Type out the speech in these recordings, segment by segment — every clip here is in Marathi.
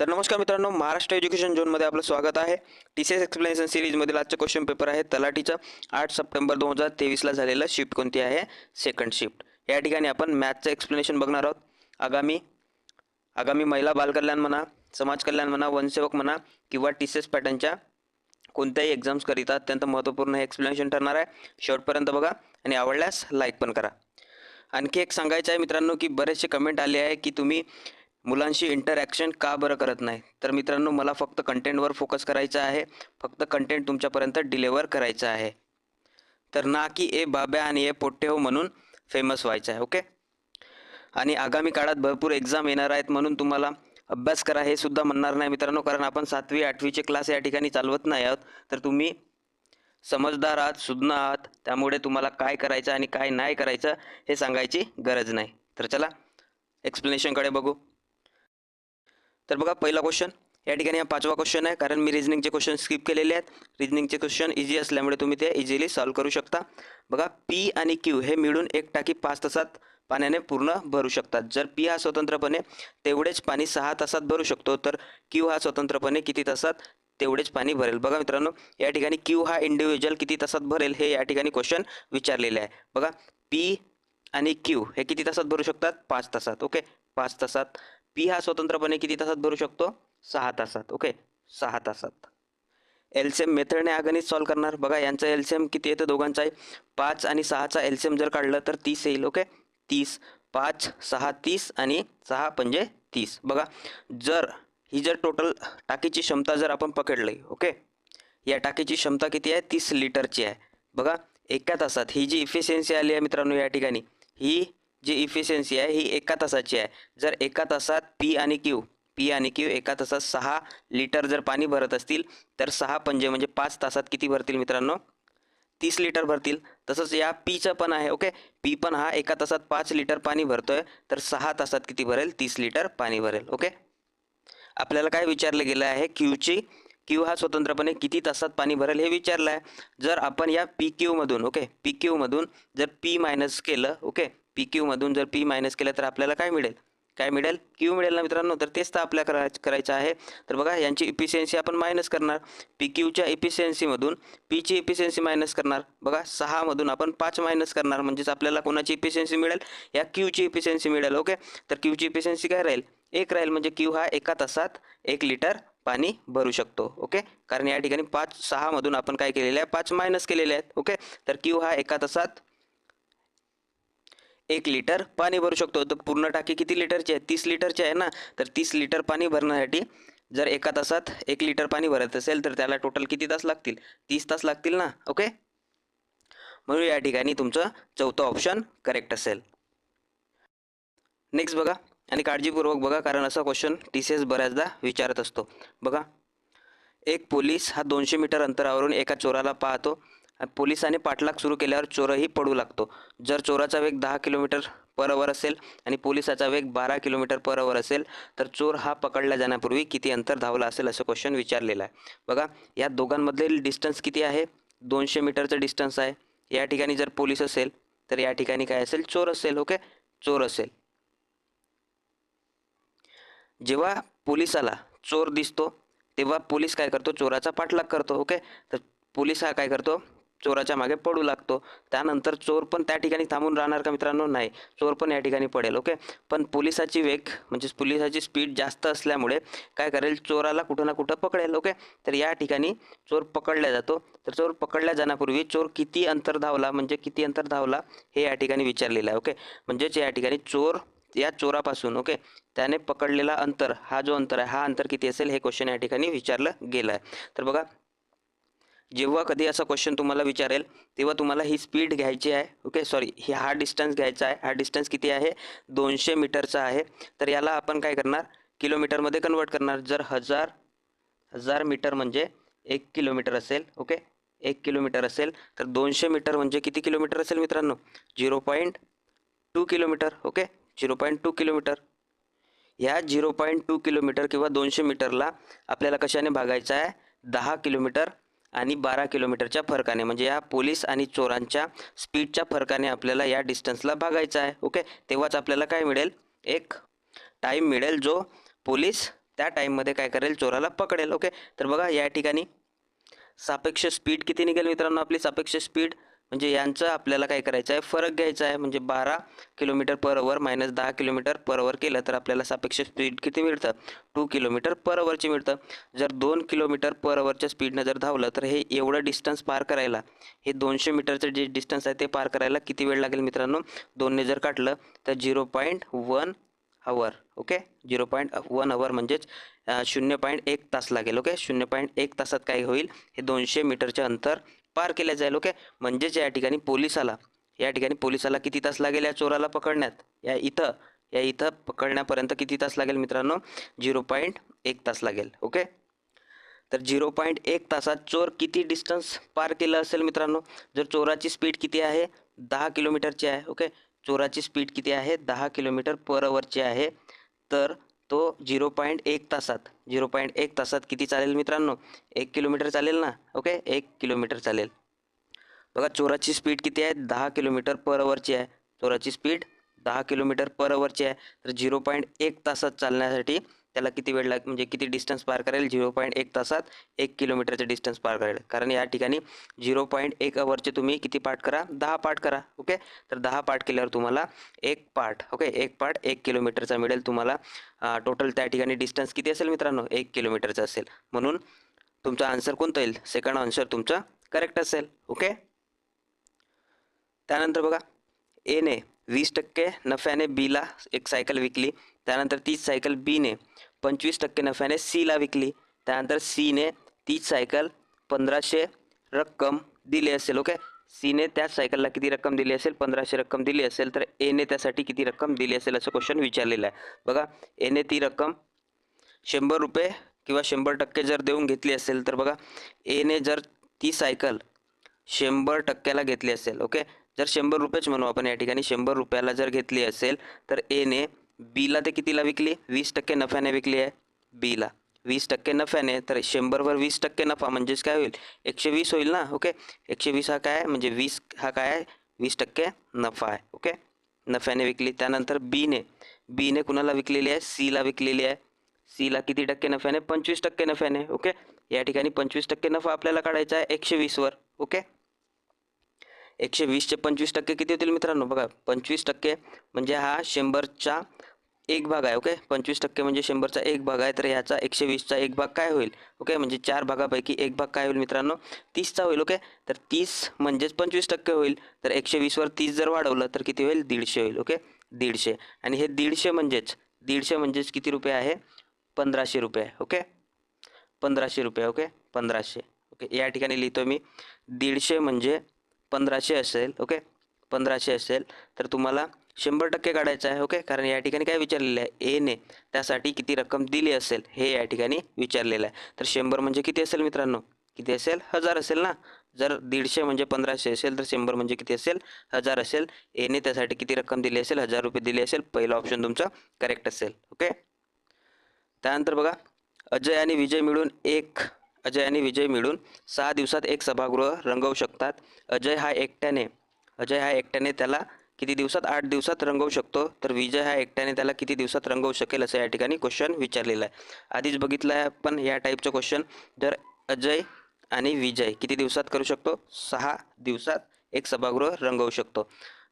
तर नमस्कार मित्रांनो महाराष्ट्र एज्युकेशन झोनमध्ये आपलं स्वागत आहे. टी सी एस एक्सप्लेनेशन सिरीजमधील आजचं क्वेश्चन पेपर आहे तलाठीचा. आठ सप्टेंबर दोन हजार तेवीसला झालेलं शिफ्ट कोणती आहे? सेकंड शिफ्ट या ठिकाणी आपण मॅथचं एक्सप्लेनेशन बघणार आहोत. आगामी आगामी महिला बालकल्याण म्हणा समाज कल्याण म्हणा वनसेवक म्हणा किंवा टी सी एस पॅटर्नच्या कोणत्याही एक्झाम्सकरिता अत्यंत महत्त्वपूर्ण हे एक्सप्लेनेशन ठरणार आहे. शेवटपर्यंत बघा आणि आवडल्यास लाईक पण करा. आणखी एक सांगायचं आहे मित्रांनो की बरेचसे कमेंट आले आहे की तुम्ही मुलांशी इंटरॅक्शन का बरं करत नाही? तर मित्रांनो मला फक्त कंटेंटवर फोकस करायचं आहे. फक्त कंटेंट तुमच्यापर्यंत डिलेवर करायचं आहे. तर ना की ए बाब्या आणि ए पोट्टे हो म्हणून फेमस व्हायचं आहे ओके आणि आगामी काळात भरपूर एक्झाम येणार आहेत म्हणून तुम्हाला अभ्यास करा हे सुद्धा म्हणणार नाही मित्रांनो कारण आपण सातवी आठवीचे क्लास या ठिकाणी चालवत नाही आहोत. तर तुम्ही समजदार आहात सुज्ञ आहात त्यामुळे तुम्हाला काय करायचं आणि काय नाही करायचं हे सांगायची गरज नाही. तर चला एक्सप्लेनेशनकडे बघू. तर बघा पहिला क्वेश्चन या ठिकाणी हा पाचवा क्वेश्चन आहे. कारण मी रिजनिंगचे क्वेश्चन स्किप केलेले आहेत. रिजनिंगचे क्वेश्चन इझी असल्यामुळे तुम्ही ते इझिली सॉल्व्ह करू शकता. बघा पी आणि क्यू हे मिळून एक टाकी पाच तासात पाण्याने पूर्ण भरू शकतात. जर पी हा स्वतंत्रपणे तेवढेच पाणी सहा तासात भरू शकतो तर क्यू हा स्वतंत्रपणे किती तासात तेवढेच पाणी भरेल? बघा मित्रांनो या ठिकाणी क्यू हा इंडिव्हिज्युअल किती तासात भरेल हे या ठिकाणी क्वेश्चन विचारलेले आहे. बघा पी आणि क्यू हे किती तासात भरू शकतात? पाच तासात. ओके पाच तासात पी हा स्वतंत्रपणे किती तासात भरू शकतो? सहा तासात. ओके? सहा तासात. एलसीएम मेथडने आगणित सॉल्व सॉल्व्ह करणार. बघा यांचं एलसीएम किती येतं दोघांचा आहे पाच आणि सहाचा एलसीएम जर काढलं तर तीस येईल ओके? तीस पाच सहा तीस आणि सहा पंजे तीस. बघा जर ही जर टोटल टाकीची क्षमता जर आपण पकडली ओके? या टाकीची क्षमता किती आहे? तीस लिटरची आहे. बघा एका तासात. ही जी इफिशियन्सी आली आहे मित्रांनो या ठिकाणी ही जी इफिशियन्सी आहे ही एका तासाची आहे. जर एका तासात पी आणि क्यू पी आणि क्यू एका तासात सहा लिटर जर पाणी भरत असतील तर सहा पंजे म्हणजे पाच तासात किती भरतील मित्रांनो? तीस लिटर भरतील. तसंच या पीचं पण आहे ओके पी पण हा एका तासात पाच लिटर पाणी भरतोय तर सहा तासात किती भरेल? तीस लिटर पाणी भरेल ओके आपल्याला काय विचारलं गेलं आहे क्यूची क्यू हा स्वतंत्रपणे किती तासात पाणी भरेल हे विचारलं आहे. जर आपण या पी क्यूमधून ओके पी क्यूमधून जर पी मायनस केलं ओके पी क्यूमधून जर पी मायनस केलं तर आपल्याला काय मिळेल? काय मिळेल? क्यू मिळेल ना मित्रांनो? तर तेच तर आपल्या करा करायचं आहे. तर बघा यांची इफिशियन्सी आपण मायनस करणार. पी क्यूच्या इफिशियन्सीमधून पीची इफिशियन्सी मायनस करणार. बघा सहामधून आपण पाच मायनस करणार. म्हणजेच आपल्याला कोणाची इफिशियन्सी मिळेल? या क्यूची इफिशियन्सी मिळेल ओके तर क्यूची इफिशियन्सी काय राहील? एक राहील म्हणजे क्यू हा एका तासात एक लिटर पाणी भरू शकतो ओके कारण या ठिकाणी पाच सहामधून आपण काय केलेलं आहे? पाच मायनस केलेले आहेत ओके तर क्यू हा एका तासात एक लिटर पाणी भरू शकतो. तर पूर्ण टाकी किती लिटरची आहे? तीस लिटरची आहे ना? तर तीस लिटर पाणी भरण्यासाठी जर एका तासात एक लिटर पाणी भरत असेल तर त्याला टोटल किती तास लागतील? तीस तास लागतील ना? ओके? म्हणून या ठिकाणी तुमचं चौथं ऑप्शन करेक्ट असेल. नेक्स्ट बघा. आणि काळजीपूर्वक बघा कारण असा क्वेश्चन टी सी एस बऱ्याचदा विचारत असतो. बघा. एक पोलीस हा दोनशे मीटर अंतरावरून एका चोराला पाहतो. पोलिसाने पाठलाग सुरू केल्यावर चोरही पडू लागतो. जर चोराचा वेग दहा किलोमीटर पर अवर असेल आणि पोलिसाचा वेग बारा किलोमीटर पर अवर असेल तर चोर हा पकडला जाण्यापूर्वी किती अंतर धावला असेल असं क्वेश्चन विचारलेलं आहे. बघा या दोघांमधील डिस्टन्स किती आहे? दोनशे मीटरचं डिस्टन्स आहे. या ठिकाणी जर पोलीस असेल तर या ठिकाणी काय असेल? चोर असेल ओके चोर असेल. जेव्हा पोलिसाला चोर दिसतो तेव्हा पोलीस काय करतो? चोराचा पाठलाग करतो ओके तर पोलीस हा काय करतो? चोराच्या मागे पडू लागतो. त्यानंतर चोर पण त्या ठिकाणी थांबून राहणार का मित्रांनो? नाही. चोर पण या ठिकाणी पडेल ओके? पण पोलिसाची वेग म्हणजेच पोलिसाची स्पीड जास्त असल्यामुळे काय करेल? चोराला कुठं ना कुठं पकडेल ओके? तर या ठिकाणी चोर पकडला जातो. तर चोर पकडल्या जाण्यापूर्वी चोर किती अंतर धावला? म्हणजे किती अंतर धावला? हे या ठिकाणी विचारलेलं आहे ओके? म्हणजेच या ठिकाणी चोर या चोरापासून ओके? त्याने पकडलेला अंतर हा जो अंतर आहे हा अंतर किती असेल? हे क्वेश्चन या ठिकाणी विचारलं गेलं आहे तर बघा जेव्हा कधी असा क्वेश्चन तुम्हाला विचारेल तेव्हा तुम्हाला ही स्पीड घ्यायची आहे. ओके सॉरी ही हा डिस्टन्स घ्यायचा आहे. हा डिस्टन्स किती आहे? दोनशे मीटरचा आहे. तर याला आपण काय करणार? किलोमीटरमध्ये कन्वर्ट करणार. जर हजार हजार मीटर म्हणजे एक किलोमीटर असेल ओके एक किलोमीटर असेल तर दोनशे मीटर म्हणजे किती किलोमीटर असेल मित्रांनो? Zero point two kilometre okay zero point two kilometre. ह्या झिरो पॉईंट टू किलोमीटर किंवा दोनशे मीटरला आपल्याला कशाने भागायचं आहे? दहा किलोमीटर आणि बारा किलोमीटरच्या फरकाने म्हणजे या पोलीस आणि चोरांच्या स्पीडच्या फरकाने आपल्याला या डिस्टन्सला भागायचं आहे. ओके? तेव्हाच आपल्याला काय मिळेल? एक टाईम मिळेल जो पोलीस त्या टाईममध्ये काय करेल? चोराला पकडेल. ओके? तर बघा या ठिकाणी सापेक्ष स्पीड किती निघेल मित्रांनो आपली? सापेक्ष स्पीड म्हणजे यांचं आपल्याला काय करायचं आहे? फरक घ्यायचा आहे. म्हणजे बारा किलोमीटर पर अवर मायनस दहा किलोमीटर पर अवर केलं तर आपल्याला सापेक्ष स्पीड किती मिळतं? टू किलोमीटर पर अवरचे मिळतं. जर दोन किलोमीटर पर अवरच्या स्पीडनं जर धावलं तर हे एवढं डिस्टन्स पार करायला हे दोनशे मीटरचं जे डिस्टन्स आहे ते पार करायला किती वेळ लागेल मित्रांनो? दोनने जर काढलं तर zero point one hour okay zero point one hour म्हणजेच शून्य पॉईंट एक तास लागेल ओके शून्य पॉईंट एक तासात काय होईल? हे दोनशे मीटरचे अंतर पार केल्या जाईल ओके? म्हणजेच या ठिकाणी पोलिसाला या ठिकाणी पोलिसाला किती तास लागेल या चोराला पकडण्यात? या इथं या इथं पकडण्यापर्यंत किती तास लागेल मित्रांनो? झिरो पॉईंट एक तास लागेल ओके? तर झिरो पॉईंट एक तासात चोर किती डिस्टन्स पार केलं असेल मित्रांनो? जर चोराची स्पीड किती आहे? दहा किलोमीटरची आहे ओके? चोराची स्पीड किती आहे? दहा किलोमीटर पर अवरची आहे. तर तो झिरो पॉईंट एक तासात झिरो पॉईंट एक तासात किती चालेल मित्रांनो? एक किलोमीटर चालेल ना? ओके? एक किलोमीटर चालेल. बघा चोराची स्पीड किती आहे? दहा किलोमीटर पर अवरची आहे. चोराची स्पीड दहा किलोमीटर पर अवरची आहे. तर झिरो पॉईंट एक तासात चालण्यासाठी त्याला किती वेळ लाग म्हणजे किती डिस्टन्स पार करेल? झिरो पॉईंट एक तासात एक किलोमीटरचे डिस्टन्स पार करेल. कारण या ठिकाणी झिरो पॉईंट एक अवरचे तुम्ही किती पाठ करा? दहा पाठ करा. ओके? तर दहा पाठ केल्यावर तुम्हाला एक पार्ट ओके? एक पार्ट एक किलोमीटरचा मिळेल तुम्हाला. टोटल त्या ठिकाणी डिस्टन्स किती असेल मित्रांनो? एक किलोमीटरचा असेल. म्हणून तुमचा आन्सर कोणता येईल? सेकंड आन्सर तुमचा करेक्ट असेल. ओके? त्यानंतर बघा. एने वीस टक्के नफ्याने बीला एक सायकल विकली. त्यानंतर तीच सायकल बीने पंचवीस टक्के नफ्याने सीला विकली. त्यानंतर सीने तीच सायकल पंधराशे रक्कम दिली असेल ओके सीने त्याच सायकलला किती रक्कम दिली असेल? पंधराशे रक्कम दिली असेल. तर एने त्यासाठी किती रक्कम दिली असेल असं क्वेश्चन विचारलेलं आहे. बघा एने ती रक्कम शंभर रुपये किंवा शंभर टक्के जर देऊन घेतली असेल तर बघा एने जर ती सायकल शंभर टक्क्याला घेतली असेल ओके जर शंभर रुपयेच म्हणू आपण या ठिकाणी शंभर रुपयाला जर घेतली असेल तर एने बीला ते कितीला विकली? वीस टक्के नफ्याने विकली आहे बीला वीस टक्के नफ्याने तर शंभरवर वीस टक्के नफा म्हणजेच काय होईल? एकशे वीस होईल ना ओके? एकशे वीस हा काय आहे? म्हणजे वीस हा काय आहे? वीस टक्के नफा आहे ओके? नफ्याने विकली. त्यानंतर बीने बीने कुणाला विकलेली आहे? सीला विकलेली आहे. सीला किती टक्के नफ्याने? पंचवीस टक्के नफ्याने ओके? या ठिकाणी पंचवीस टक्के नफा आपल्याला काढायचा आहे एकशे वीसवर ओके? एकशे वीसचे पंचवीस टक्के किती होतील मित्रांनो? बघा पंचवीस टक्के म्हणजे हा शंभरचा एक भाग आहे ओके? पंचवीस टक्के म्हणजे शंभरचा एक भाग आहे तर ह्याचा एकशे वीसचा एक भाग काय होईल? ओके म्हणजे चार भागापैकी एक भाग काय होईल मित्रांनो? तीसचा होईल ओके? तर तीस म्हणजेच पंचवीस टक्के होईल. तर एकशे वीसवर तीस जर वाढवलं तर किती होईल? दीडशे होईल ओके? दीडशे. आणि हे दीडशे म्हणजेच दीडशे म्हणजेच किती रुपये आहे? पंधराशे रुपये ओके? पंधराशे रुपये ओके? पंधराशे. ओके या ठिकाणी लिहितो मी. दीडशे म्हणजे पंधराशे असेल ओके? पंधराशे असेल तर तुम्हाला शंभर टक्के काढायचं आहे ओके? कारण या ठिकाणी काय विचारलेलं आहे? एने त्यासाठी किती रक्कम दिली असेल हे या ठिकाणी विचारलेलं आहे. तर शंभर म्हणजे किती असेल मित्रांनो? किती असेल? हजार असेल ना? जर दीडशे म्हणजे पंधराशे असेल तर शंभर म्हणजे किती असेल? हजार असेल. एने त्यासाठी किती रक्कम दिली असेल? हजार रुपये दिले असेल. पहिला ऑप्शन तुमचा करेक्ट असेल ओके? त्यानंतर बघा अजय आणि विजय मिळून एक अजय आणि विजय मिळून सहा दिवसात एक सभागृह रंगवू शकतात. अजय हा एकट्याने अजय हा एकट्याने त्याला किती दिवसात? आठ दिवसात रंगवू शकतो. तर विजय हा एकट्याने त्याला किती दिवसात रंगवू शकेल? असं या ठिकाणी क्वेश्चन विचारलेलं आहे. आधीच बघितलं आहे आपण या टाईपचं क्वेश्चन जर अजय आणि विजय किती दिवसात करू शकतो? सहा दिवसात एक सभागृह रंगवू शकतो.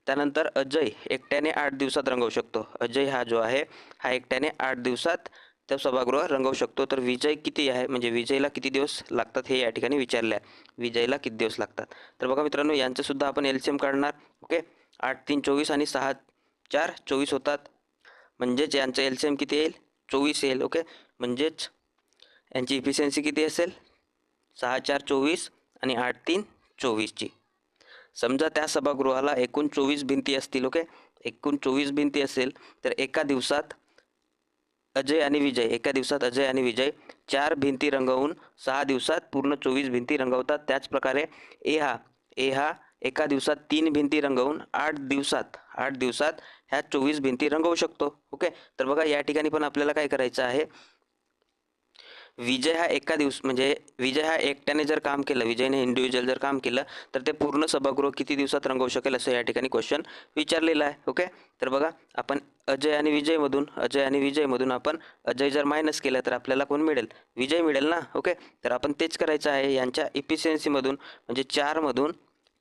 त्यानंतर अजय एकट्याने आठ दिवसात रंगवू शकतो. अजय हा जो आहे हा एकट्याने आठ दिवसात त्या सभागृह रंगवू शकतो. तर विजय किती आहे? म्हणजे विजयला किती दिवस लागतात हे या ठिकाणी विचारले आहे विजयला किती दिवस लागतात? तर बघा मित्रांनो यांचंसुद्धा आपण एल सी एम काढणार. ओके? आठ तीन चोवीस आणि सहा चार चोवीस होतात. म्हणजेच यांचं एल सी एम किती येईल? चोवीस येईल. ओके? म्हणजेच यांची इफिशियन्सी किती असेल? सहा चार चोवीस आणि आठ तीन चोवीसची. समजा त्या सभागृहाला एकूण चोवीस भिंती असतील. ओके? एकूण चोवीस भिंती असेल तर एका दिवसात अजय आणि विजय. एका दिवसात अजय आणि विजय चार भिंती रंगवून सहा दिवसात पूर्ण चोवीस भिंती रंगवतात. त्याचप्रकारे ए हा ए हा एका दिवसात तीन भिंती रंगवून आठ दिवसात आठ दिवसात ह्या चोवीस भिंती रंगवू शकतो. ओके? तर बघा या ठिकाणी पण आपल्याला काय करायचं आहे? विजय हा एका दिवस म्हणजे विजय हा एकट्याने जर काम केलं विजयने इंडिव्हिज्युअल जर काम केलं तर ते पूर्ण सभागृह किती दिवसात रंगवू शकेल असं या ठिकाणी क्वेश्चन विचारलेलं आहे ओके तर बघा आपण अजय आणि विजयमधून अजय आणि विजयमधून आपण अजय जर मायनस केलं तर आपल्याला कोण मिळेल? विजय मिळेल ना ओके तर आपण तेच करायचं आहे यांच्या इफिशियन्सीमधून म्हणजे चारमधून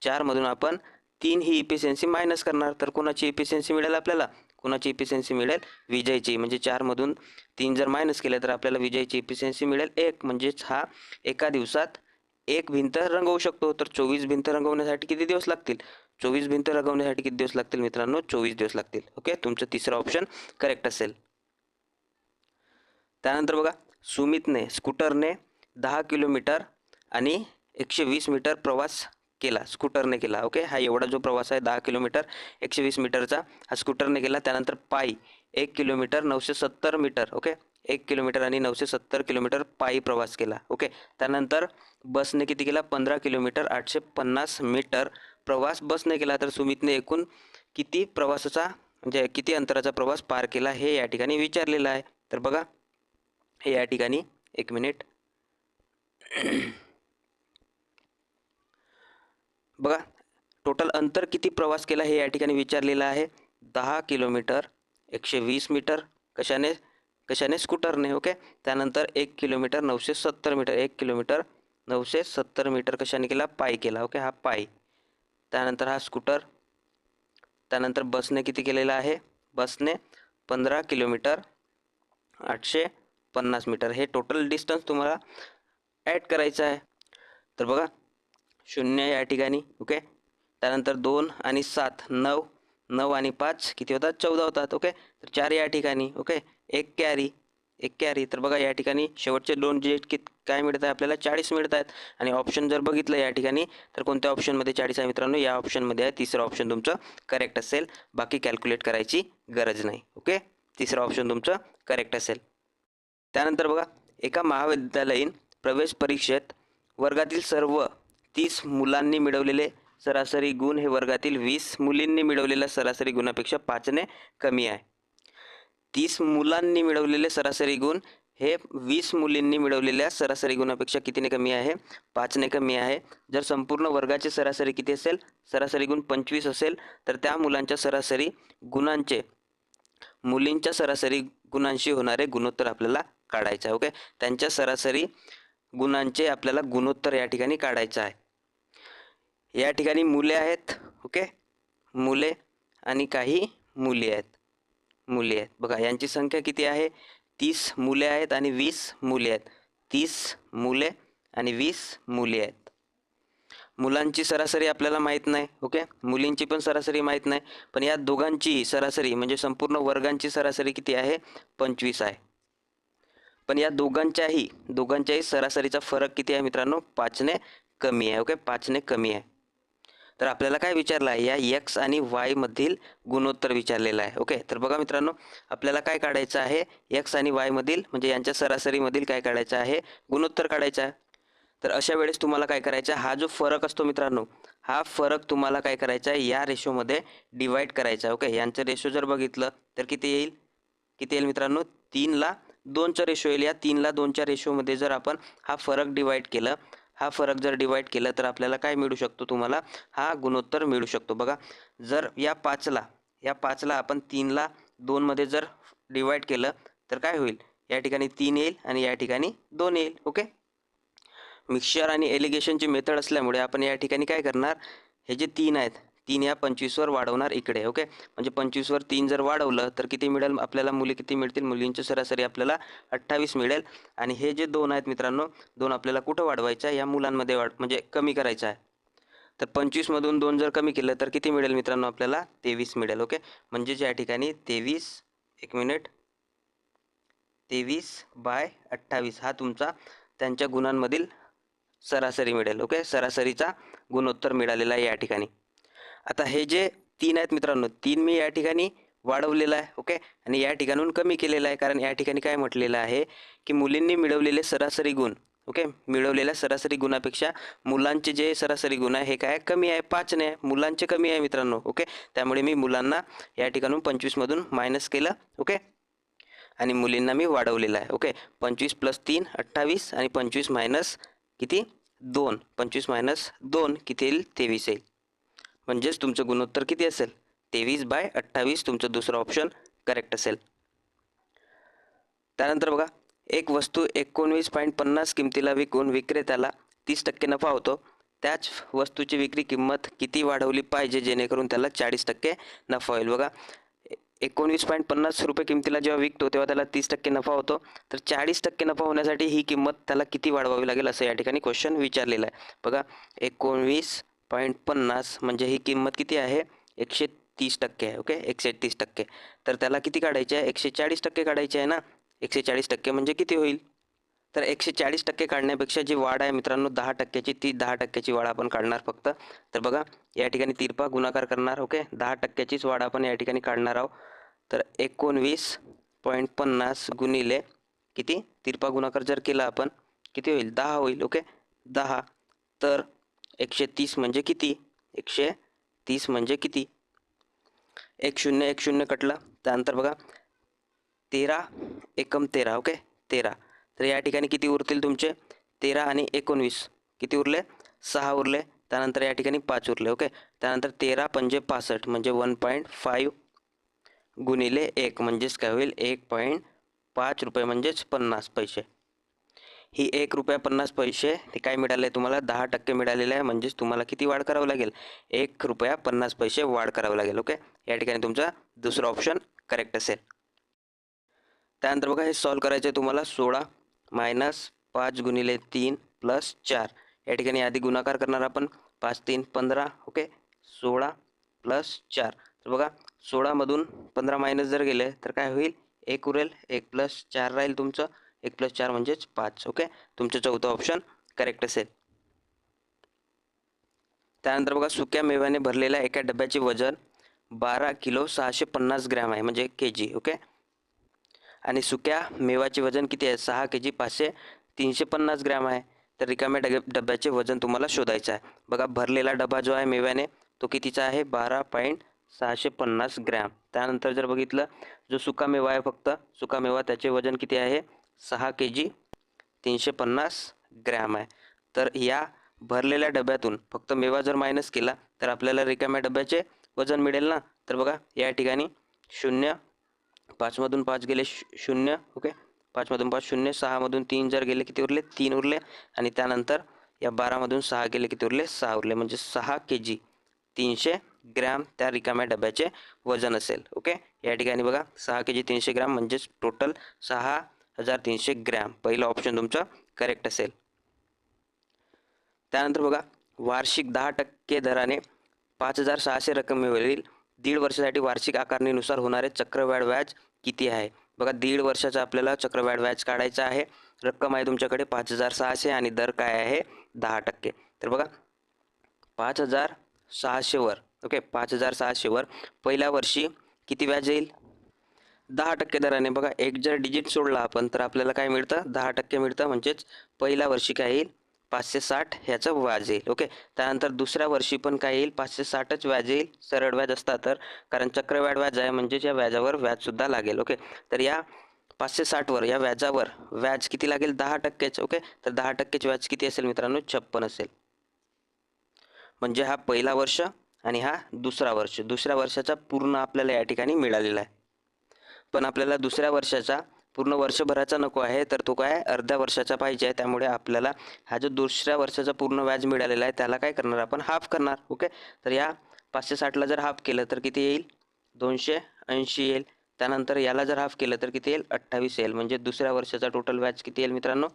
चारमधून आपण तीन ही इफिशियन्सी मायनस करणार तर कोणाची इफिशियन्सी मिळेल आपल्याला? कोणाची इफिशियन्सी मिळेल? विजयची. म्हणजे चारमधून तीन जर मायनस केले तर आपल्याला विजयची इफिशियन्सी मिळेल एक. म्हणजेच हा एका दिवसात एक भिंत रंगवू शकतो. तर चोवीस भिंत रंगवण्यासाठी किती दिवस लागतील? चोवीस भिंत रंगवण्यासाठी किती दिवस लागतील मित्रांनो? चोवीस दिवस लागतील. ओके तुमचं तिसरं ऑप्शन करेक्ट असेल. त्यानंतर बघा सुमितने स्कूटरने दहा किलोमीटर आणि एकशे वीस मीटर प्रवास केला स्कूटरने केला ओके हा एवढा जो प्रवास आहे दहा किलोमीटर एकशे वीस मीटरचा हा स्कूटरने केला. त्यानंतर पायी एक किलोमीटर नऊशे सत्तर मीटर ओके एक किलोमीटर आणि नऊशे सत्तर किलोमीटर पायी प्रवास केला ओके त्यानंतर बसने किती केला? पंधरा किलोमीटर आठशे पन्नास मीटर प्रवास. बसने केला तर सुमितने एकूण किती प्रवासाचा म्हणजे किती अंतराचा प्रवास पार केला हे या ठिकाणी विचारलेलं आहे. तर बघा हे या ठिकाणी एक मिनिट. बघा टोटल अंतर किती प्रवास केला हे या ठिकाणी विचारलेलं आहे. दहा किलोमीटर एकशे वीस मीटर कशाने कशाने स्कूटरने ओके? त्यानंतर एक किलोमीटर नऊशे सत्तर मीटर एक किलोमीटर नऊशे सत्तर मीटर कशाने केला? पायी केला ओके? हा पायी. त्यानंतर हा स्कूटर. त्यानंतर बसने किती केलेला आहे? बसने पंधरा किलोमीटर आठशे पन्नास मीटर. हे टोटल डिस्टन्स तुम्हाला ॲड करायचं आहे. तर बघा शून्य या ठिकाणी ओके? त्यानंतर दोन आणि सात नऊ नऊ आणि पाच किती होतात? चौदा होतात ओके? तर चार या ठिकाणी ओके? एक कॅरी एक कॅरी. तर बघा या ठिकाणी शेवटचे दोन जे कित काय मिळत आहे आपल्याला? चाळीस मिळत आहेत. आणि ऑप्शन जर बघितलं या ठिकाणी तर कोणत्या ऑप्शनमध्ये चाळीस आहे मित्रांनो? या ऑप्शनमध्ये आहे. तिसरं ऑप्शन तुमचं करेक्ट असेल. बाकी कॅल्क्युलेट करायची गरज नाही ओके? तिसरं ऑप्शन तुमचं करेक्ट असेल. त्यानंतर बघा एका महाविद्यालयीन प्रवेश परीक्षेत वर्गातील सर्व तीस मुलांनी मिळवलेले सरासरी गुण हे वर्गातील वीस मुलींनी मिळवलेल्या सरासरी गुणापेक्षा पाचने कमी आहे. तीस मुलांनी मिळवलेले सरासरी गुण हे वीस मुलींनी मिळवलेल्या सरासरी गुणापेक्षा कितीने कमी आहे? पाचने कमी आहे. जर संपूर्ण वर्गाचे सरासरी किती असेल? सरासरी गुण पंचवीस असेल तर त्या मुलांच्या सरासरी गुणांचे मुलींच्या सरासरी गुणांशी होणारे गुणोत्तर आपल्याला काढायचं आहे ओके? त्यांच्या सरासरी गुणांचे आपल्याला गुणोत्तर या ठिकाणी काढायचं आहे. या ठिकाणी मुले आहेत ओके? मुले आणि काही मुली आहेत. मुली आहेत. बघा यांची संख्या किती आहे? तीस मुले आहेत आणि वीस मुले आहेत. तीस मुले आणि वीस मुली आहेत. मुलांची सरासरी आपल्याला माहीत नाही ओके? मुलींची पण सरासरी माहीत नाही पण या दोघांची सरासरी म्हणजे संपूर्ण वर्गांची सरासरी किती आहे? पंचवीस आहे. पण या दोघांच्याही दोघांच्याही सरासरीचा फरक किती आहे मित्रांनो? पाचने कमी आहे ओके? पाचने कमी आहे. तर आपल्याला काय विचारलं आहे? या एक्स आणि वायमधील गुणोत्तर विचारलेलं आहे. ओके तर बघा मित्रांनो आपल्याला काय काढायचं आहे? एक्स आणि वायमधील म्हणजे यांच्या सरासरीमधील काय काढायचं आहे? गुणोत्तर काढायचं आहे. तर अशा वेळेस तुम्हाला काय करायचं आहे? हा जो फरक असतो मित्रांनो हा फरक तुम्हाला काय करायचा आहे? या रेशोमध्ये डिवाईड करायचा आहे. ओके यांचं रेशो जर बघितलं तर किती येईल? किती येईल मित्रांनो? तीनला दोनचा रेशो येईल. या तीनला दोनच्या रेशोमध्ये जर आपण हा फरक डिवाईड केलं हा फरक जर डिवाईड केला तर आपल्याला काय मिळू शकतो तुम्हाला? हा गुणोत्तर मिळू शकतो. बघा जर या पाचला या पाचला आपण तीनला दोनमध्ये जर डिवाईड केलं तर काय होईल? या ठिकाणी तीन येईल आणि या ठिकाणी दोन येईल. ओके? मिक्सचर आणि एलिगेशनची मेथड असल्यामुळे आपण या ठिकाणी काय करणार? हे जे तीन आहेत तीन या पंचवीसवर वाढवणार इकडे ओके? म्हणजे पंचवीसवर तीन जर वाढवलं तर किती मिळेल? आपल्याला मुली किती मिळतील? मुलींची सरासरी आपल्याला अठ्ठावीस मिळेल. आणि हे जे दोन आहेत मित्रांनो दोन आपल्याला कुठं वाढवायचं? आहे या मुलांमध्ये वाढ म्हणजे कमी करायचं आहे. तर पंचवीसमधून दोन जर कमी केलं तर किती मिळेल मित्रांनो? आपल्याला तेवीस मिळेल ओके? म्हणजेच या ठिकाणी तेवीस एक मिनिट. तेवीस बाय अठ्ठावीस हा तुमचा त्यांच्या गुणांमधील सरासरी मिळेल ओके? सरासरीचा गुणोत्तर मिळालेला आहे या ठिकाणी. आता हे जे तीन आहेत मित्रांनो तीन मी या ठिकाणी वाढवलेलं आहे ओके? आणि या ठिकाणून कमी केलेलं आहे कारण या ठिकाणी काय म्हटलेलं आहे की मुलींनी मिळवलेले सरासरी गुण ओके? मिळवलेल्या सरासरी गुणापेक्षा मुलांचे जे सरासरी गुण आहे हे काय कमी आहे? पाच नाही आहे. मुलांचे कमी आहे मित्रांनो ओके? त्यामुळे मी मुलांना या ठिकाणून पंचवीसमधून मायनस केलं ओके? आणि मुलींना मी वाढवलेलं आहे ओके? पंचवीस प्लस तीन अठ्ठावीस आणि पंचवीस मायनस किती? दोन. पंचवीस मायनस दोन किती येईल? तेवीस येईल. म्हणजेच तुमचं गुणोत्तर किती असेल? तेवीस बाय अठ्ठावीस तुमचं दुसरं ऑप्शन करेक्ट असेल. त्यानंतर बघा एक वस्तू एकोणवीस पॉईंट पन्नास किमतीला विकून विक्रेत्याला तीस टक्के नफा होतो. त्याच वस्तूची विक्री किंमत किती वाढवली पाहिजे जेणेकरून त्याला चाळीस टक्के नफा होईल? बघा एकोणवीस पॉईंट पन्नास रुपये किमतीला जेव्हा विकतो तेव्हा त्याला तीस टक्के नफा होतो. तर चाळीस टक्के नफा होण्यासाठी ही किंमत त्याला किती वाढवावी लागेल असं या ठिकाणी क्वेश्चन विचारलेलं आहे. बघा एकोणवीस पॉईंट पन्नास म्हणजे ही किंमत किती आहे? एकशे तीस टक्के आहे ओके? एकशे तीस टक्के. तर त्याला किती काढायचे आहे? एकशे चाळीस टक्के काढायचे आहे ना? एकशे चाळीस टक्के म्हणजे किती होईल? तर एकशे चाळीस टक्के काढण्यापेक्षा जी वाढ आहे मित्रांनो दहा टक्क्याची ती दहा टक्क्याची वाढ आपण काढणार फक्त. तर बघा या ठिकाणी तिरपा गुणाकार करणार ओके? दहा टक्क्याचीच वाढ आपण या ठिकाणी काढणार आहोत. तर एकोणवीस पॉईंट पन्नास गुणिले किती? तिरपा गुणाकार जर केला आपण किती होईल? दहा होईल ओके? दहा. तर एकशे तीस म्हणजे किती? एकशे तीस म्हणजे किती? एक शून्य एक शून्य कटलं त्यानंतर बघा. तेरा एकम तेरा ओके? तेरा. तर या ठिकाणी किती उरतील तुमचे? तेरा आणि एकोणवीस. किती उरले? सहा उरले. त्यानंतर या ठिकाणी पाच उरले ओके? त्यानंतर तेरा पंजे पासष्ट म्हणजे वन पॉईंट फाईव्ह गुणिले एक म्हणजेच काय होईल? एक पॉईंट पाच रुपये म्हणजेच पन्नास पैसे. ही एक रुपया पन्नास पैसे ते काय मिळाले तुम्हाला? दहा टक्के मिळालेले आहे. म्हणजेच तुम्हाला किती वाढ करावं लागेल? एक रुपया पन्नास पैसे वाढ करावं लागेल ओके? या ठिकाणी तुमचा दुसरा ऑप्शन करेक्ट असेल. त्यानंतर बघा हे सॉल्व करायचं आहे तुम्हाला सोळा मायनस पाच गुणिले तीन प्लस चार. या ठिकाणी आधी गुणाकार करणार आपण. पाच तीन पंधरा ओके? सोळा प्लस चार. तर बघा सोळामधून पंधरा मायनस जर गेले तर काय होईल? एक उरेल एक प्लस चार राहील तुमचं. एक प्लस चार म्हणजेच पाच. ओके तुमचं चौथं ऑप्शन करेक्ट असेल. त्यानंतर बघा सुक्या मेव्याने भरलेल्या एका डब्याचे वजन बारा किलो सहाशे पन्नास ग्रॅम आहे म्हणजे के जी ओके आणि सुक्या मेवाचे वजन किती आहे? सहा के जी पाचशे तीनशे पन्नास ग्रॅम आहे. तर रिकाम्या डग डब्याचे वजन तुम्हाला शोधायचं आहे. बघा भरलेला डबा जो आहे मेव्याने तो कितीचा आहे? बारा पॉईंट सहाशे पन्नास ग्रॅम. त्यानंतर जर बघितलं जो सुका मेवा आहे फक्त सुका मेवा त्याचे वजन किती आहे? सहा के जी तीनशे पन्नास ग्रॅम आहे. तर या भरलेल्या डब्यातून फक्त मेवा जर मायनस केला तर आपल्याला रिकाम्या डब्याचे वजन मिळेल ना? तर बघा या ठिकाणी शून्य पाचमधून पाच गेले शून्य ओके? पाचमधून पाच शून्य सहामधून तीन जर गेले किती उरले? तीन उरले. आणि त्यानंतर या बारामधून सहा गेले किती उरले? सहा उरले. म्हणजे सहा के जी तीनशे ग्रॅम त्या रिकाम्या डब्याचे वजन असेल ओके? या ठिकाणी बघा सहा के जी तीनशे ग्रॅम म्हणजेच टोटल सहा हजार तीनशे ग्रॅम. पहिलं ऑप्शन तुमचा करेक्ट असेल. त्यानंतर बघा वार्षिक दहा टक्के दराने पाच हजार सहाशे रकमेवरील दीड वर्षासाठी वार्षिक आकारणीनुसार होणारे चक्रवाढ व्याज किती आहे? बघा दीड वर्षाचा आपल्याला चक्रवाढ व्याज काढायचं आहे. रक्कम आहे तुमच्याकडे पाच हजार सहाशे आणि दर काय आहे? दहा टक्के. तर बघा पाच हजार सहाशेवर ओके पाच हजार सहाशेवर पहिल्या वर्षी किती व्याज येईल? दहा टक्के दराने बघा एक जर डिजिट सोडला आपण तर आपल्याला काय मिळतं? दहा टक्के मिळतं म्हणजेच पहिल्या वर्षी काय येईल? पाचशे साठ ह्याचं व्याज येईल ओके? त्यानंतर दुसऱ्या वर्षी पण काय येईल? पाचशे साठच व्याज येईल सरळ व्याज असता तर. कारण चक्रवाढ व्याज आहे म्हणजेच या व्याजावर व्याजसुद्धा लागेल ओके? तर या पाचशे साठवर या व्याजावर व्याज किती लागेल? दहा टक्केच ओके? तर दहा टक्केच व्याज किती असेल मित्रांनो? छप्पन असेल. म्हणजे हा पहिला वर्ष आणि हा दुसरा वर्ष. दुसऱ्या वर्षाचा पूर्ण आपल्याला या ठिकाणी मिळालेला आहे. पण आपल्याला दुसऱ्या वर्षाचा पूर्ण वर्षभराचा नको आहे तर तो काय अर्ध्या वर्षाचा पाहिजे आहे त्यामुळे आपल्याला हा जो दुसऱ्या वर्षाचा पूर्ण व्याज मिळालेला आहे त्याला काय करणार आपण? हाफ करणार ओके? तर या पाचशे साठला जर हाफ केलं तर किती येईल? दोनशे ऐंशी येईल. त्यानंतर याला जर हाफ केलं तर किती येईल? अठ्ठावीस येईल. म्हणजे दुसऱ्या वर्षाचा टोटल व्याज किती येईल मित्रांनो?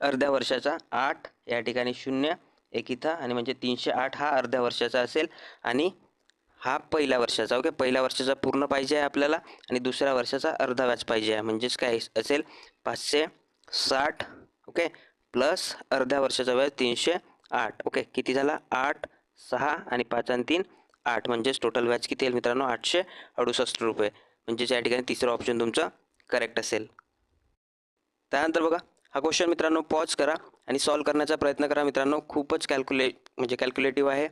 अर्ध्या वर्षाचा आठ या ठिकाणी शून्य एक इथं आणि म्हणजे तीनशे आठ हा अर्ध्या वर्षाचा असेल. आणि हा पहिल्या वर्षाचा ओके? पहिल्या वर्षाचा पूर्ण पाहिजे आहे आपल्याला आणि दुसऱ्या वर्षाचा अर्धा व्याज पाहिजे आहे. म्हणजेच काय असेल? पाचशे साठ ओके? प्लस अर्ध्या वर्षाचा व्याज तीनशे आठ ओके? किती झाला? आठ सहा आणि पाच आणि तीन आठ. म्हणजेच टोटल व्याज किती येईल मित्रांनो? आठशे अडुसष्ट रुपये. म्हणजेच या ठिकाणी तिसरं ऑप्शन तुमचं करेक्ट असेल. त्यानंतर बघा हा क्वेश्चन मित्रांनो पॉज करा आणि सॉल्व करण्याचा प्रयत्न करा. मित्रांनो खूपच कॅल्क्युले म्हणजे कॅल्क्युलेटिव्ह आहे.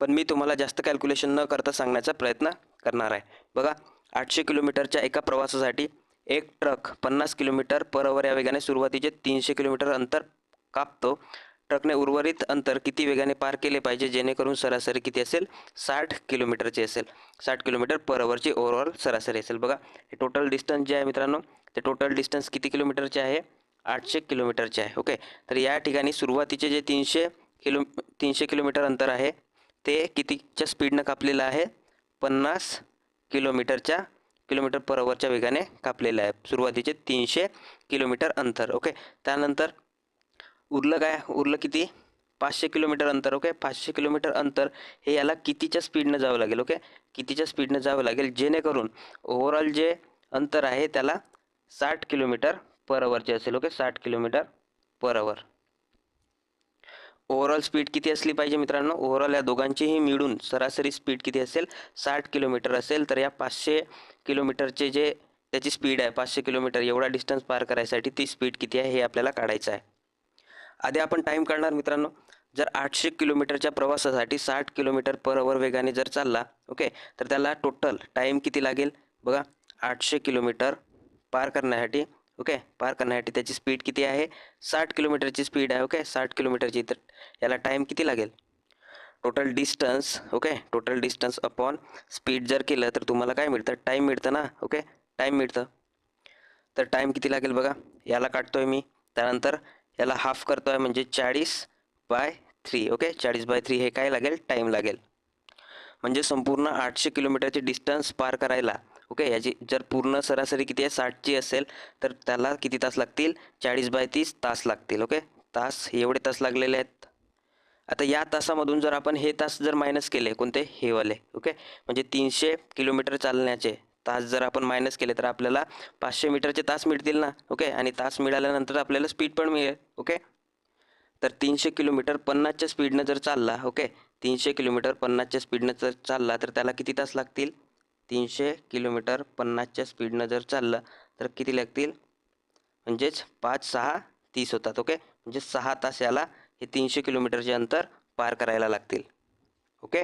पण मी तुम्हाला जास्त कॅल्क्युलेशन न करता सांगण्याचा प्रयत्न करणार आहे. बघा आठशे किलोमीटरच्या एका प्रवासासाठी एक ट्रक पन्नास किलोमीटर पर अवर या वेगाने सुरुवातीचे तीनशे किलोमीटर अंतर कापतो. ट्रकने उर्वरित अंतर किती वेगाने पार केले पाहिजे जेणेकरून सरासरी किती असेल? साठ किलोमीटरची असेल. साठ किलोमीटर पर अवरची ओव्हरऑल सरासरी असेल. बघा हे टोटल डिस्टन्स जे आहे मित्रांनो ते टोटल डिस्टन्स किती किलोमीटरचे आहे? आठशे किलोमीटरचे आहे. ओके? तर या ठिकाणी सुरुवातीचे जे तीनशे किलो तीनशे किलोमीटर अंतर आहे ते कितीच्या स्पीडनं कापलेलं आहे? पन्नास किलोमीटरच्या किलोमीटर पर आवरच्या वेगाने कापलेलं आहे. सुरुवातीचे तीनशे किलोमीटर अंतर ओके त्यानंतर उरलं काय? उरलं किती? पाचशे किलोमीटर अंतर ओके पाचशे किलोमीटर अंतर हे याला कितीच्या स्पीडनं जावं लागेल ओके कितीच्या स्पीडनं जावं लागेल? जेणेकरून ओव्हरऑल जे अंतर आहे त्याला साठ किलोमीटर पर आवरचे असेल ओके साठ kilometre per hour overall speed किती असली पाहिजे मित्रांनो? ओव्हरऑल या दोघांचीही मिळून सरासरी स्पीड किती असेल? साठ किलोमीटर असेल. तर या पाचशे किलोमीटरचे जे त्याची स्पीड आहे पाचशे किलोमीटर एवढा डिस्टन्स पार करायसाठी ती स्पीड किती आहे हे आपल्याला काढायचं आहे. आधी आपण टाईम काढणार मित्रांनो. जर आठशे किलोमीटरच्या प्रवासासाठी साठ किलोमीटर पर अवर वेगाने जर चालला ओके तर त्याला टोटल टाईम किती लागेल? बघा आठशे किलोमीटर पार करण्यासाठी ओके? पार करण्यासाठी त्याची स्पीड किती आहे? साठ किलोमीटरची स्पीड आहे ओके? साठ किलोमीटरची तर याला टाईम किती लागेल? Total distance okay? Total distance upon speed जर केलं तर तुम्हाला काय मिळतं? टाईम मिळतं ना ओके? टाईम मिळतं. तर टाईम किती लागेल बघा? याला काढतो आहे मी. त्यानंतर याला हाफ करतो आहे म्हणजे चाळीस बाय थ्री ओके? चाळीस बाय थ्री हे काय लागेल? टाईम लागेल. म्हणजे संपूर्ण आठशे किलोमीटरचे डिस्टन्स पार करायला ओके याची जर पूर्ण सरासरी किती आहे? साठची असेल तर त्याला किती तास लागतील? चाळीस बाय तीस तास लागतील ओके? तास एवढे तास लागलेले आहेत. आता या तासामधून जर आपण हे तास जर मायनस केले कोणते? हेवाले ओके? म्हणजे तीनशे किलोमीटर चालण्याचे तास जर आपण मायनस केले तर आपल्याला पाचशे मीटरचे तास मिळतील ना ओके? आणि तास मिळाल्यानंतर आपल्याला स्पीड पण मिळेल ओके? तर तीनशे किलोमीटर पन्नासच्या स्पीडनं जर चालला ओके? तीनशे किलोमीटर पन्नासच्या स्पीडनं जर चालला तर त्याला किती तास लागतील? तीनशे किलोमीटर पन्नासच्या स्पीडनं जर चाललं तर किती लागतील? म्हणजेच पाच सहा तीस होतात ओके म्हणजे सहा तास याला हे तीनशे किलोमीटरचे अंतर पार करायला लागतील ओके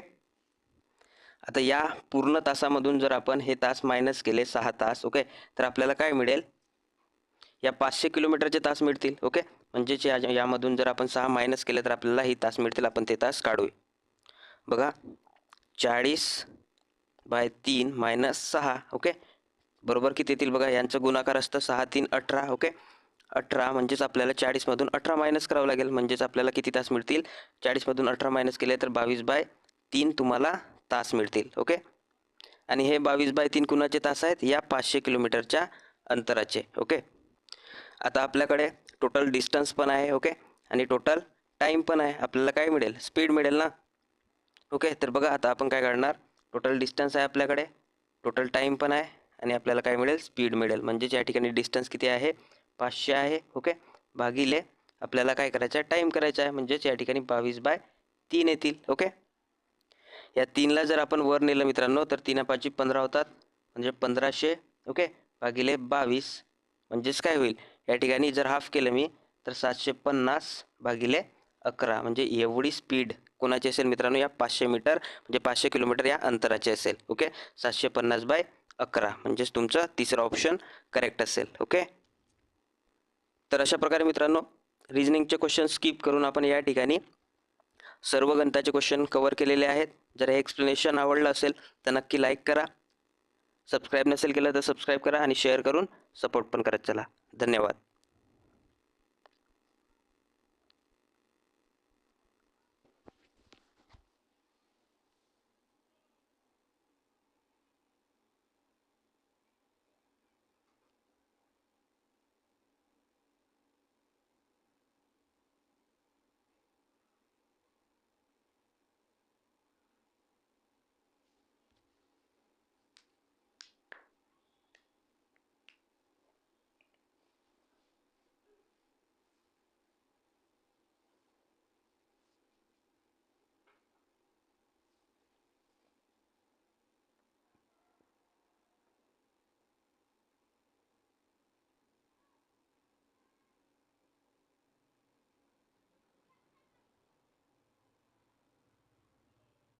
आता या पूर्ण तासामधून जर आपण हे तास मायनस केले सहा तास ओके तर आपल्याला काय मिळेल? या पाचशे किलोमीटरचे तास मिळतील ओके म्हणजेच या यामधून जर आपण सहा मायनस केले तर आपल्याला ही तास मिळतील आपण ते तास काढूया. बघा चाळीस बाय तीन मायनस सहा ओके बरोबर किती येतील बघा? यांचं गुणाकार असतं सहा तीन अठरा ओके अठरा म्हणजेच आपल्याला चाळीसमधून अठरा मायनस करावं लागेल. म्हणजेच आपल्याला किती तास मिळतील? चाळीसमधून अठरा मायनस केले तर बावीस बाय तीन तुम्हाला तास मिळतील ओके आणि हे बावीस बाय तीन कुणाचे तास आहेत? या पाचशे किलोमीटरच्या अंतराचे ओके आता आपल्याकडे टोटल डिस्टन्स पण आहे ओके आणि टोटल टाईम पण आहे. आपल्याला काय मिळेल? स्पीड मिळेल ना? ओके तर बघा आता आपण काय काढणार? टोटल डिस्टन्स आहे आपल्याकडे. टोटल टाईम पण आहे आणि आपल्याला काय मिळेल? स्पीड मिळेल. म्हणजेच या ठिकाणी डिस्टन्स किती आहे? पाचशे आहे. ओके भागिले आपल्याला काय करायचं आहे टाईम करायचा आहे म्हणजेच या ठिकाणी बावीस बाय तीन येतील. ओके या तीनला जर आपण वर नेलं मित्रांनो तर तीन पाचशे पंधरा होतात. म्हणजे पंधराशे. ओके भागिले बावीस. म्हणजेच काय होईल? या ठिकाणी जर हाफ केलं मी तर सातशे पन्नास भागिले अकरा. म्हणजे एवढी स्पीड कोणाची असेल मित्रांनो? या पाचशे मीटर म्हणजे पाचशे किलोमीटर या अंतराची असेल ओके? सातशे पन्नास बाय अकरा म्हणजेच तुमचं तिसरं ऑप्शन करेक्ट असेल ओके? तर अशा प्रकारे मित्रांनो रिजनिंगचे क्वेश्चन स्किप करून आपण या ठिकाणी सर्व गणिताचे क्वेश्चन कवर केलेले आहेत. जर हे एक्सप्लेनेशन आवडलं असेल तर नक्की लाईक करा. सबस्क्राईब नसेल केलं तर सबस्क्राईब करा आणि शेअर करून सपोर्ट पण करत चला. धन्यवाद.